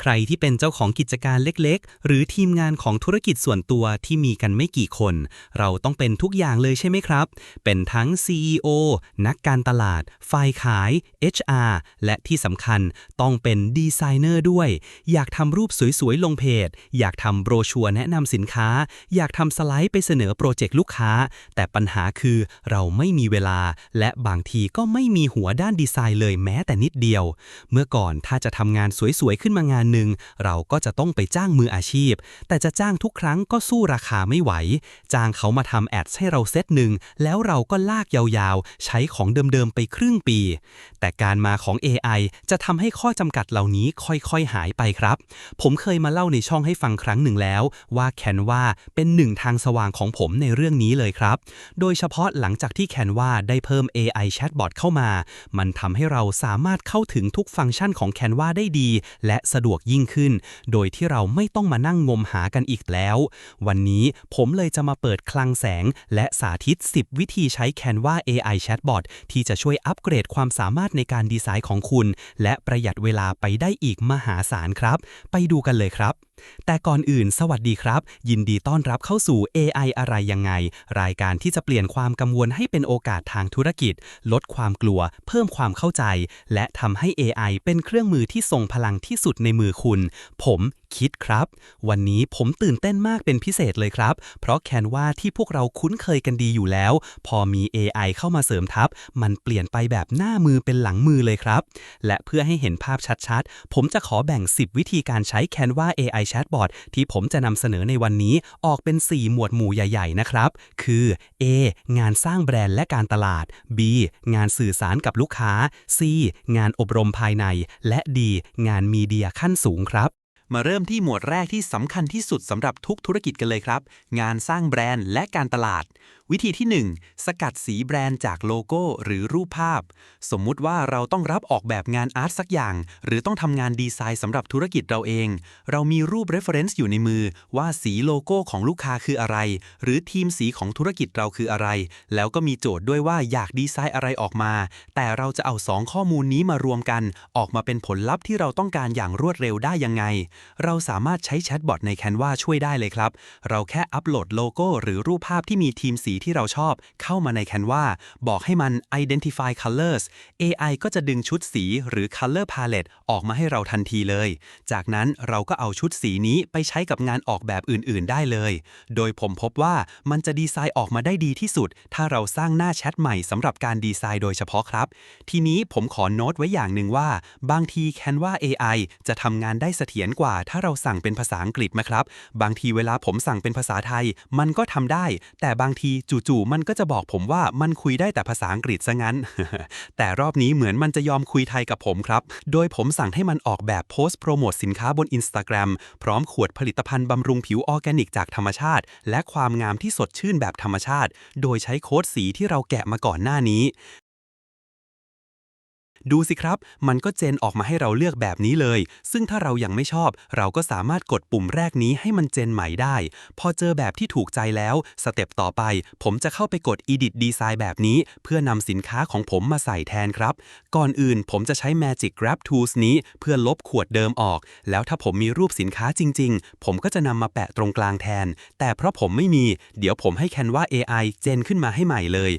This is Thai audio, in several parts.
ใครที่เป็นเจ้าของกิจการเล็กๆ หรือทีมงานของธุรกิจส่วนตัวที่มีกันไม่กี่คน เราต้องเป็นทุกอย่างเลยใช่ไหมครับ เป็นทั้ง CEO นักการตลาด ฝ่ายขาย HR และที่สำคัญต้องเป็นดีไซเนอร์ด้วย อยากทำรูปสวยๆ ลงเพจ อยากทำโบรชัวร์แนะนำสินค้า อยากทำสไลด์ไปเสนอโปรเจกต์ลูกค้า แต่ปัญหาคือเราไม่มีเวลา และบางทีก็ไม่มีหัวด้านดีไซน์เลยแม้แต่นิดเดียว เมื่อก่อนถ้าจะทำงานสวยๆ ขึ้นมางานหนึ่งเราก็จะต้องไปจ้างมืออาชีพ แต่จะจ้างทุกครั้งก็สู้ราคาไม่ไหว จ้างเขามาทำแอดให้เราเซตหนึ่งแล้วเราก็ลากยาวๆ ใช้ของเดิมๆไปครึ่งปี แต่การมาของ AI จะทำให้ข้อจำกัดเหล่านี้ค่อยๆหายไปครับ ผมเคยมาเล่าในช่องให้ฟังครั้งหนึ่งแล้ว ว่าแคนวาเป็นหนึ่งทางสว่างของผมในเรื่องนี้เลยครับ โดยเฉพาะหลังจากที่แคนวาได้เพิ่ม AI Chatbot เข้ามา มันทำให้เราสามารถเข้าถึงทุกฟังก์ชันของ Canva ได้ดี และสะดวกยิ่งขึ้น โดยที่เราไม่ต้องมานั่งงมหากันอีกแล้ว วันนี้ผมเลยจะมาเปิดคลังแสง และสาธิต 10 วิธีใช้ Canva AI Chatbot ที่จะช่วยอัปเกรดความสามารถในการดีไซน์ของคุณ และประหยัดเวลาไปได้อีกมหาศาลครับ ไปดูกันเลยครับ แต่ก่อนอื่นสวัสดีครับ ยินดีต้อนรับเข้าสู่ AI อะไรยังไง รายการที่จะเปลี่ยนความกังวลให้เป็นโอกาสทางธุรกิจ ลดความกลัว เพิ่มความเข้าใจ และทำให้ AI เป็นเครื่องมือที่ทรงพลังที่สุดในมือคุณ ผม คิดครับ วันนี้ผมตื่นเต้นมากเป็นพิเศษเลยครับ เพราะแคนวาที่พวกเราคุ้นเคยกันดีอยู่แล้ว พอมี AI เข้ามาเสริมทับ มันเปลี่ยนไปแบบหน้ามือเป็นหลังมือเลยครับ และเพื่อให้เห็นภาพชัดๆ ผมจะขอแบ่ง 10 วิธีการใช้ Canva AI Chatbot ที่ผมจะนำเสนอในวันนี้ออกเป็น 4 หมวดหมู่ใหญ่ๆนะครับ คือ A งานสร้างแบรนด์และการตลาด B งานสื่อสารกับลูกค้า C งานอบรมภายใน และ D งานมีเดียขั้นสูงครับ มาเริ่มที่หมวดแรกที่สำคัญที่สุดสำหรับทุกธุรกิจกันเลยครับ งานสร้างแบรนด์และการตลาด วิธีที่ 1 สกัดสีแบรนด์จากโลโก้หรือรูปภาพ สมมุติว่าเราต้องรับออกแบบงานอาร์ตสักอย่าง หรือต้องทำงานดีไซน์สำหรับธุรกิจเราเอง เรามีรูป reference อยู่ในมือ ว่าสีโลโก้ของลูกค้าคืออะไร หรือทีมสีของธุรกิจเราคืออะไร แล้วก็มีโจทย์ด้วยว่าอยากดีไซน์อะไรออกมา แต่เราจะเอา 2 ข้อมูลนี้มารวมกัน ออกมาเป็นผลลัพธ์ที่เราต้องการอย่างรวดเร็วได้ยังไง เราสามารถใช้แชทบอทใน Canva ช่วยได้เลยครับ เราแค่อัปโหลดโลโก้หรือรูปภาพที่มีทีมสีที่เราชอบเข้ามาใน Canva บอกให้มัน identify colors AI ก็จะดึงชุดสีหรือ color palette ออกมาให้เราทันทีเลย จากนั้นเราก็เอาชุดสีนี้ไปใช้กับงานออกแบบอื่น ๆ ได้เลย โดยผมพบว่ามันจะดีไซน์ออกมาได้ดีที่สุด ถ้าเราสร้างหน้าแชทใหม่สำหรับการดีไซน์โดยเฉพาะครับ ทีนี้ผมขอโน้ตไว้อย่างหนึ่งว่า บางที Canva AI จะทำงานได้เสถียรกว่า ถ้าเราสั่งเป็นภาษาอังกฤษนะครับ บางทีเวลาผมสั่งเป็นภาษาไทย มันก็ทำได้ แต่บางทีจู่ๆมันก็จะบอกผมว่ามันคุยได้แต่ภาษาอังกฤษซะงั้น แต่รอบนี้เหมือนมันจะยอมคุยไทยกับผมครับ โดยผมสั่งให้มันออกแบบโพสต์โปรโมทสินค้าบน Instagram พร้อมขวดผลิตภัณฑ์บำรุงผิวออร์แกนิกจากธรรมชาติ และความงามที่สดชื่นแบบธรรมชาติ โดยใช้โค้ดสีที่เราแกะมาก่อนหน้านี้ ดูสิครับ มันก็เจนออกมาให้เราเลือกแบบนี้เลย ซึ่งถ้าเรายังไม่ชอบ เราก็สามารถกดปุ่มแรกนี้ให้มันเจนใหม่ได้ พอเจอแบบที่ถูกใจแล้ว สเต็ปต่อไป ผมจะเข้าไปกด Edit Design แบบนี้ เพื่อนำสินค้าของผมมาใส่แทนครับ ก่อนอื่นผมจะใช้ Magic Grab Tools นี้ เพื่อลบขวดเดิมออก แล้วถ้าผมมีรูปสินค้าจริง ๆ ผมก็จะนำมาแปะตรงกลางแทน แต่เพราะผมไม่มี เดี๋ยวผมให้ Canva AI เจนขึ้นมาให้ใหม่เลย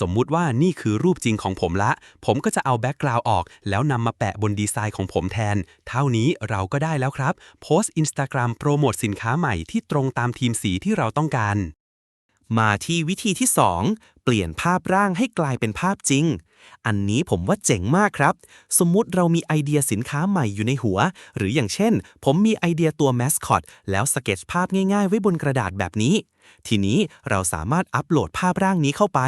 สมมุติว่านี่คือรูปจริงของผมละ ผมก็จะเอาแบ็กกราวด์ออก แล้วนำมาแปะบนดีไซน์ของผมแทน เท่านี้เราก็ได้แล้วครับ โพสต์ Instagram โปรโมทสินค้าใหม่ที่ตรงตามทีมสีที่เราต้องการ มาที่วิธีที่ 2 เปลี่ยนภาพร่างให้กลายเป็นภาพจริง อันนี้ผมว่าเจ๋งมากครับ สมมุติเรามีไอเดียสินค้าใหม่อยู่ในหัว หรืออย่างเช่น ผมมีไอเดียตัวแมสคอตแล้วสเก็ตภาพง่ายๆ ไว้บนกระดาษแบบนี้ ทีนี้เราสามารถอัปโหลดภาพร่างนี้เข้าไป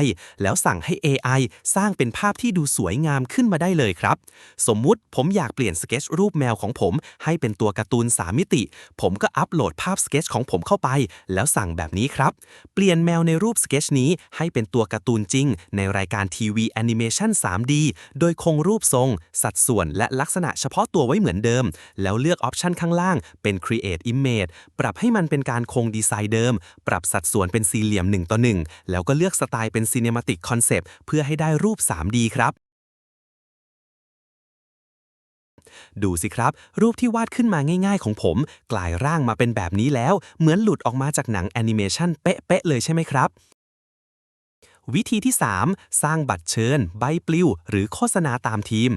แล้วสั่งให้ AI สร้างเป็นภาพที่ดูสวยงามขึ้นมาได้เลยครับ สมมุติผมอยากเปลี่ยนสเก็ตรูปแมวของผม ให้เป็นตัวการ์ตูน 3 มิติ ผมก็อัปโหลดภาพสเก็ตของผมเข้าไป แล้วสั่งแบบนี้ครับ เปลี่ยนแมวในรูปสเก็ตนี้ให้เป็นตัวการ์ตูนจริง ในรายการทีวีแอนิเมชัน 3D โดยคงรูปทรง สัดส่วนและลักษณะเฉพาะตัวไว้เหมือนเดิม แล้วเลือกออปชันข้างล่างเป็น Create Image ปรับให้มันเป็นการคงดีไซน์เดิม ปรับสัดส่วนเป็นสี่เหลี่ยม 1 ต่อ 1 แล้วก็เลือกสไตล์เป็น Cinematic Concept เพื่อให้ได้รูป 3D ครับ ดูสิครับ รูปที่วาดขึ้นมาง่ายๆของผม กลายร่างมาเป็นแบบนี้แล้ว เหมือนหลุดออกมาจากหนังแอนิเมชันเป๊ะๆเลยใช่ไหมครับวิธีที่ 3 สร้างบัตรเชิญ ใบปลิว หรือโฆษณาตามทีม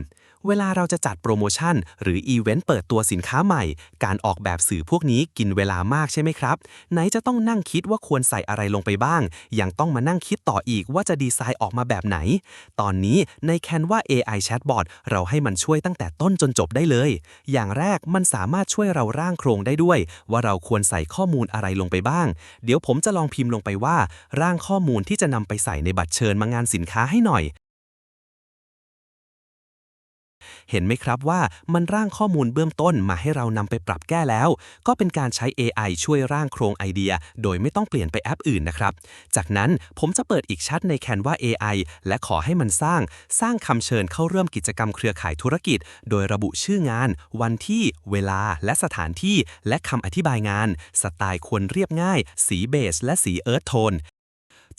เวลาเราจะจัดโปรโมชั่น หรืออีเวนต์เปิดตัวสินค้าใหม่ การออกแบบสื่อพวกนี้กินเวลามากใช่ไหมครับ ไหนจะต้องนั่งคิดว่าควรใส่อะไรลงไปบ้าง ยังต้องมานั่งคิดต่ออีกว่าจะดีไซน์ออกมาแบบไหน ตอนนี้ใน Canva AI Chatbot เราให้มันช่วยตั้งแต่ต้นจนจบได้เลย อย่างแรกมันสามารถช่วยเราร่างโครงได้ด้วย ว่าเราควรใส่ข้อมูลอะไรลงไปบ้าง เดี๋ยวผมจะลองพิมพ์ลงไปว่า ร่างข้อมูลที่จะนำไปใส่ในบัตรเชิญมางานสินค้าให้หน่อย เห็นไหมครับว่ามันร่างข้อมูลเบื้องต้นมาให้เรานำไปปรับแก้แล้ว ก็เป็นการใช้ AI ช่วยร่างโครงไอเดีย โดยไม่ต้องเปลี่ยนไปแอปอื่นนะครับ จากนั้นผมจะเปิดอีกชัดใน Canva AI และขอให้มันสร้าง สร้างคำเชิญเข้าร่วมกิจกรรมเครือข่ายธุรกิจ โดยระบุชื่องาน วันที่ เวลา และสถานที่ และคำอธิบายงาน สไตล์ควรเรียบง่าย สีเบส และสีเอิร์ธโทน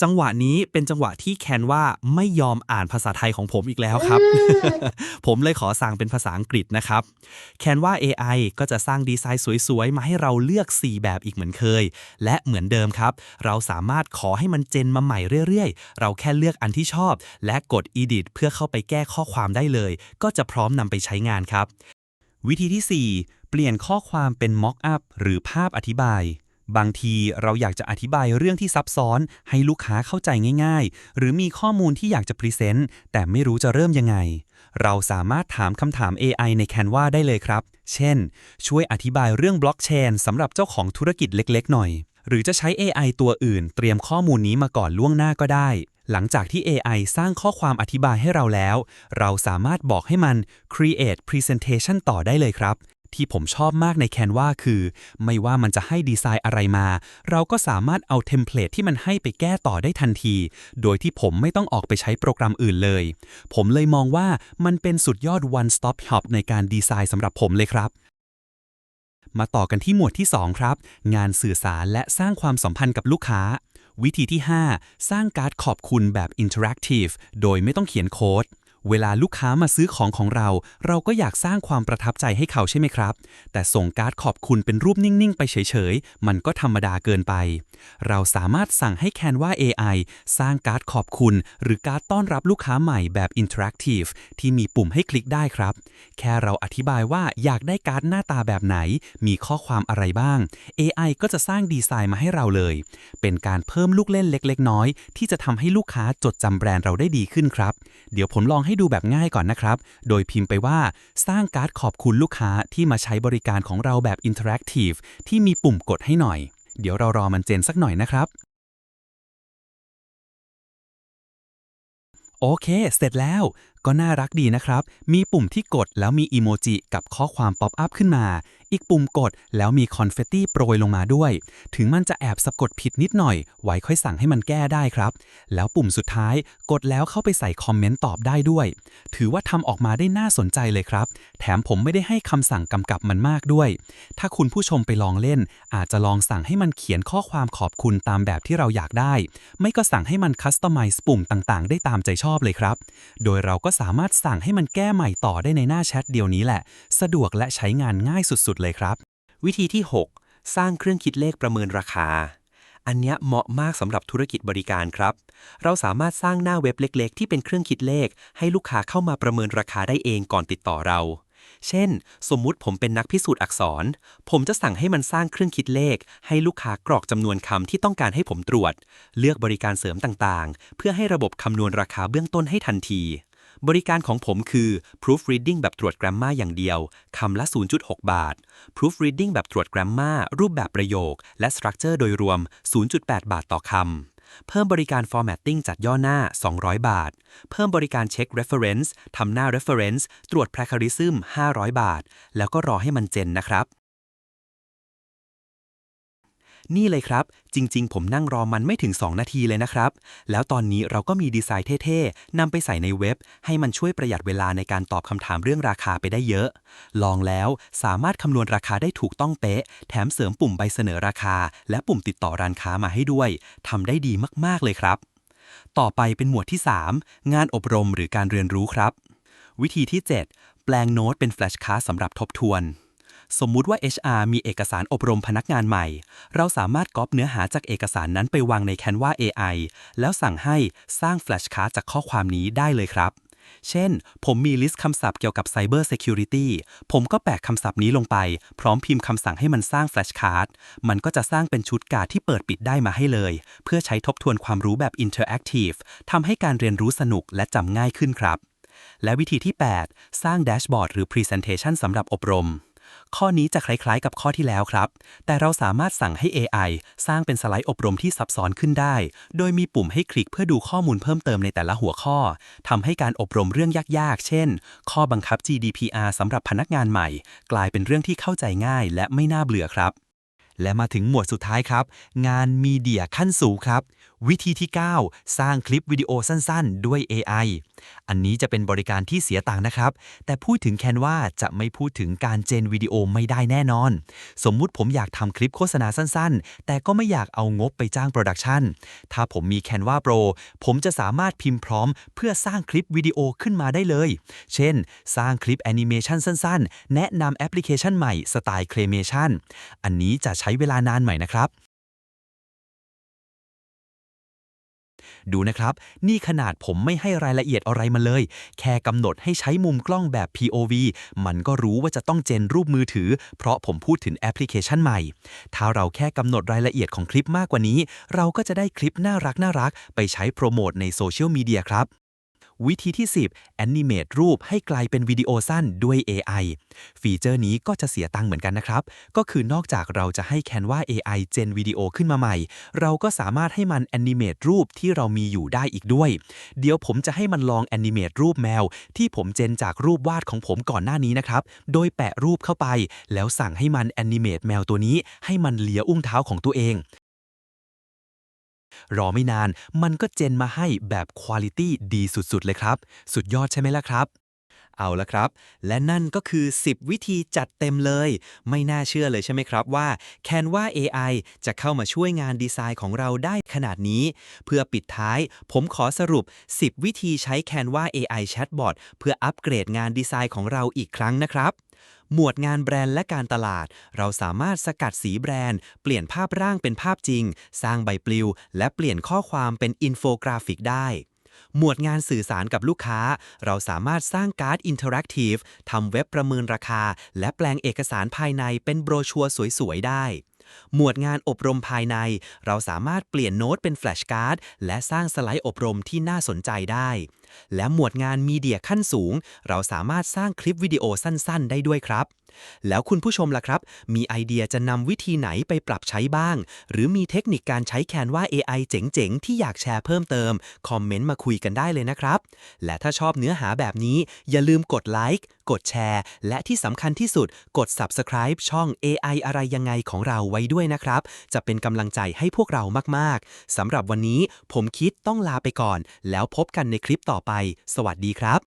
จังหวะนี้เป็นจังหวะที่แคนว่าไม่ยอมอ่านภาษาไทยของผมอีกแล้วครับ ผมเลยขอสั่งเป็นภาษาอังกฤษนะครับแคนว่า AI ก็จะสร้างดีไซน์สวยๆ มาให้เราเลือก 4 แบบอีกเหมือนเคย และเหมือนเดิมครับ เราสามารถขอให้มันเจนมาใหม่เรื่อยๆ เราแค่เลือกอันที่ชอบ และกด edit เพื่อเข้าไปแก้ข้อความได้เลย ก็จะพร้อมนำไปใช้งานครับ วิธีที่ 4 เปลี่ยนข้อความเป็น mock up หรือภาพอธิบาย บางทีเราอยากจะอธิบายเรื่องที่ซับซ้อน ให้ลูกค้าเข้าใจง่ายๆ หรือมีข้อมูลที่อยากจะพรีเซนต์แต่ไม่รู้จะเริ่มยังไง เราสามารถถามคำถาม AI ใน Canva ได้เลยครับ เช่น ช่วยอธิบายเรื่องบล็อกเชนสำหรับเจ้าของธุรกิจเล็กๆ หน่อย หรือจะใช้ AI ตัวอื่น เตรียมข้อมูลนี้มาก่อนล่วงหน้าก็ได้ หลังจากที่ AI สร้างข้อความอธิบายให้เราแล้ว เราสามารถบอกให้มัน create presentation ต่อได้เลยครับ ที่ผมชอบมากใน Canva คือ ไม่ว่ามันจะให้ดีไซน์อะไรมา เราก็สามารถเอาเทมเพลตที่มันให้ไปแก้ต่อได้ทันที โดยที่ผมไม่ต้องออกไปใช้โปรแกรมอื่นเลย ผมเลยมองว่ามันเป็นสุดยอด one stop shop ในการดีไซน์สำหรับผมเลยครับ มาต่อกันที่หมวดที่ 2 ครับ งานสื่อสารและสร้างความสัมพันธ์กับลูกค้า วิธีที่ 5 สร้างการ์ดขอบคุณแบบ Interactive โดยไม่ต้องเขียนโค้ด เวลาลูกค้ามาซื้อของของเรา เราก็อยากสร้างความประทับใจให้เขาใช่ไหมครับ แต่ส่งการ์ดขอบคุณเป็นรูปนิ่ง ๆ ไปเฉย ๆ มันก็ธรรมดาเกินไป เราสามารถสั่งให้ Canva AI สร้างการ์ดขอบคุณ หรือการ์ดต้อนรับลูกค้าใหม่แบบ Interactive ที่มีปุ่มให้คลิกได้ครับ แค่เราอธิบายว่าอยากได้การ์ดหน้าตาแบบไหน มีข้อความอะไรบ้าง AI ก็จะสร้างดีไซน์มาให้เราเลย เป็นการเพิ่มลูกเล่นเล็ก ๆ น้อย ที่จะทำให้ลูกค้าจดจำแบรนด์เราได้ดีขึ้นครับ เดี๋ยวผมลองให้ให้ดูแบบง่ายก่อนนะครับ โดยพิมพ์ไปว่าสร้างการ์ดขอบคุณลูกค้าที่มาใช้บริการของเราแบบอินเทอร์แอคทีฟที่มีปุ่มกดให้หน่อย เดี๋ยวเรารอมันเจนสักหน่อยนะครับ โอเค เสร็จแล้ว ก็น่ารักดีนะครับ มีปุ่มที่กดแล้วมีอีโมจิกับข้อความป๊อปอัพขึ้นมา อีกปุ่มกดแล้วมีคอนเฟตตี้โปรยลงมาด้วย ถึงมันจะแอบสะกดผิดนิดหน่อย ไว้ค่อยสั่งให้มันแก้ได้ครับ แล้วปุ่มสุดท้ายกดแล้วเข้าไปใส่คอมเมนต์ตอบได้ด้วย ถือว่าทำออกมาได้น่าสนใจเลยครับ แถมผมไม่ได้ให้คำสั่งกำกับมันมากด้วย ถ้าคุณผู้ชมไปลองเล่น อาจจะลองสั่งให้มันเขียนข้อความขอบคุณตามแบบที่เราอยากได้ ไม่ก็สั่งให้มันคัสตอมไมซ์ปุ่มต่างๆ ได้ตามใจชอบเลยครับ โดยเราก็สามารถสั่งให้มันแก้ใหม่ต่อได้ในหน้าแชทเดียวนี้แหละ สะดวกและใช้งานง่ายสุดๆเลยครับ วิธีที่ 6 สร้างเครื่องคิดเลขประเมินราคา อันนี้เหมาะมากสำหรับธุรกิจบริการครับ เราสามารถสร้างหน้าเว็บเล็ก ๆ ที่เป็นเครื่องคิดเลข ให้ลูกค้าเข้ามาประเมินราคาได้เองก่อนติดต่อเราเช่น สมมุติผมเป็นนักพิสูจน์อักษร ผมจะสั่งให้มันสร้างเครื่องคิดเลข ให้ลูกค้ากรอกจำนวนคำที่ต้องการให้ผมตรวจ เลือกบริการเสริมต่างๆ เพื่อให้ระบบคำนวณราคาเบื้องต้นให้ทันที บริการของผมคือ proofreading แบบตรวจ grammar อย่างเดียว คำละ 0.6 บาท proofreading แบบตรวจ grammar รูปแบบประโยค และ structure โดยรวม 0.8 บาทต่อคำเพิ่มบริการ formatting จัดย่อหน้า 200 บาท เพิ่มบริการเช็ค reference ทำหน้า reference ตรวจ plagiarism 500 บาท แล้วก็รอให้มันเจนนะครับ นี่เลยครับ จริง ๆ ผมนั่งรอมันไม่ถึง 2 นาทีเลยนะครับ แล้วตอนนี้เราก็มีดีไซน์เท่ๆนำไปใส่ในเว็บ ให้มันช่วยประหยัดเวลาในการตอบคำถามเรื่องราคาไปได้เยอะ ลองแล้วสามารถคำนวณราคาได้ถูกต้องเป๊ะ แถมเสริมปุ่มใบเสนอราคา และปุ่มติดต่อร้านค้ามาให้ด้วยทำได้ดีมากๆเลยครับ ต่อไปเป็นหมวดที่ 3 งานอบรมหรือการเรียนรู้ครับ วิธีที่ 7 แปลงโน้ตเป็นแฟลชการ์ดสำหรับทบทวน สมมุติว่า HR มีเอกสารอบรมพนักงานใหม่ เราสามารถก๊อปเนื้อหาจากเอกสารนั้นไปวางใน Canva AI แล้วสั่งให้สร้างแฟลชการ์ดจากข้อความนี้ได้เลยครับ เช่น ผมมีลิสต์คำศัพท์เกี่ยวกับ Cyber Security ผมก็แปะคำศัพท์นี้ลงไป พร้อมพิมพ์คำสั่งให้มันสร้างแฟลชการ์ด มันก็จะสร้างเป็นชุดการ์ดที่เปิดปิดได้มาให้เลย เพื่อใช้ทบทวนความรู้แบบ Interactive ทำให้การเรียนรู้สนุกและจำง่ายขึ้นครับ และวิธีที่ 8 สร้างแดชบอร์ดหรือ Presentation สำหรับอบรม ข้อนี้จะคล้ายๆกับข้อที่แล้วครับ แต่เราสามารถสั่งให้ AI สร้างเป็นสไลด์อบรมที่ซับซ้อนขึ้นได้ โดยมีปุ่มให้คลิกเพื่อดูข้อมูลเพิ่มเติมในแต่ละหัวข้อทำให้การอบรมเรื่องยากๆ เช่น ข้อบังคับ GDPR สำหรับพนักงานใหม่ กลายเป็นเรื่องที่เข้าใจง่ายและไม่น่าเบื่อครับและมาถึงหมวดสุดท้ายครับ งานมีเดียขั้นสูงครับ วิธีที่ 9 สร้างคลิปวิดีโอสั้นๆ ด้วย AI อันนี้จะเป็นบริการที่เสียตังค์นะครับ แต่พูดถึงแคนวาจะไม่พูดถึงการเจนวิดีโอไม่ได้แน่นอน สมมุติผมอยากทำคลิปโฆษณาสั้นๆ แต่ก็ไม่อยากเอางบไปจ้างโปรดักชันถ้าผมมี Canva Pro ผมจะสามารถพิมพ์พร้อม เพื่อสร้างคลิปวิดีโอขึ้นมาได้เลย เช่น สร้างคลิปแอนิเมชันสั้นๆ แนะนำแอปพลิเคชันใหม่สไตล์เคลเมชันอันนี้จะใช้เวลานานหน่อยนะครับ ดูนะครับ นี่ขนาดผมไม่ให้รายละเอียดอะไรมาเลย แค่กำหนดให้ใช้มุมกล้องแบบ POV มันก็รู้ว่าจะต้องเจนรูปมือถือ เพราะผมพูดถึงแอปพลิเคชันใหม่ ถ้าเราแค่กำหนดรายละเอียดของคลิปมากกว่านี้ เราก็จะได้คลิปน่ารักน่ารักไปใช้โปรโมทในโซเชียลมีเดียครับ วิธีที่ 10 Animate รูปให้กลายเป็นวิดีโอสั้นด้วย AI ฟีเจอร์นี้ก็จะเสียตังค์เหมือนกันนะครับ ก็คือนอกจากเราจะให้ Canva AI เจนวิดีโอขึ้นมาใหม่ เราก็สามารถให้มัน Animate รูปที่เรามีอยู่ได้อีกด้วย เดี๋ยวผมจะให้มันลอง Animate รูปแมว ที่ผมเจนจากรูปวาดของผมก่อนหน้านี้นะครับ โดยแปะรูปเข้าไป แล้วสั่งให้มัน Animate แมวตัวนี้ ให้มันเลียอุ้งเท้าของตัวเอง รอไม่นานมันก็เจนมาให้แบบคุณ i t y ดีสุดๆ เลยครับ สุดยอดใช่ไหมล่ะครับ เอาละครับ และนั่นก็คือ 10 วิธีจัดเต็มเลย ไม่น่าเชื่อเลยใช่ไหมครับว่า Canva AI จะเข้ามาช่วยงานดีไซน์ของเราได้ขนาดนี้ เพื่อปิดท้าย ผมขอสรุป 10 วิธีใช้ Canva AI Chatbot เพื่ออัปเกรดงานดีไซน์ของเราอีกครั้งนะครับ หมวดงานแบรนด์และการตลาด เราสามารถสกัดสีแบรนด์ เปลี่ยนภาพร่างเป็นภาพจริง สร้างใบปลิว และเปลี่ยนข้อความเป็นอินโฟกราฟิกได้ หมวดงานสื่อสารกับลูกค้า เราสามารถสร้างการ์ดอินเทอร์แอคทีฟทำเว็บประเมินราคา และแปลงเอกสารภายในเป็นโบรชัวร์สวยๆได้หมวดงานอบรมภายใน เราสามารถเปลี่ยนโน้ตเป็นแฟลชการ์ดและสร้างสไลด์อบรมที่น่าสนใจได้ และหมวดงานมีเดียขั้นสูง เราสามารถสร้างคลิปวิดีโอสั้น ๆ ได้ด้วยครับ แล้วคุณผู้ชมล่ะครับ มีไอเดียจะนำวิธีไหนไปปรับใช้บ้าง หรือมีเทคนิคการใช้แคนวา AI เจ๋งๆ ที่อยากแชร์เพิ่มเติม คอมเมนต์มาคุยกันได้เลยนะครับ และถ้าชอบเนื้อหาแบบนี้ อย่าลืมกดไลค์กดแชร์ และที่สำคัญที่สุดกด Subscribe ช่อง AI อะไรยังไงของเราไว้ด้วยนะครับ จะเป็นกำลังใจให้พวกเรามากๆสำหรับวันนี้ผมคิดต้องลาไปก่อน แล้วพบกันในคลิปต่อไป สวัสดีครับ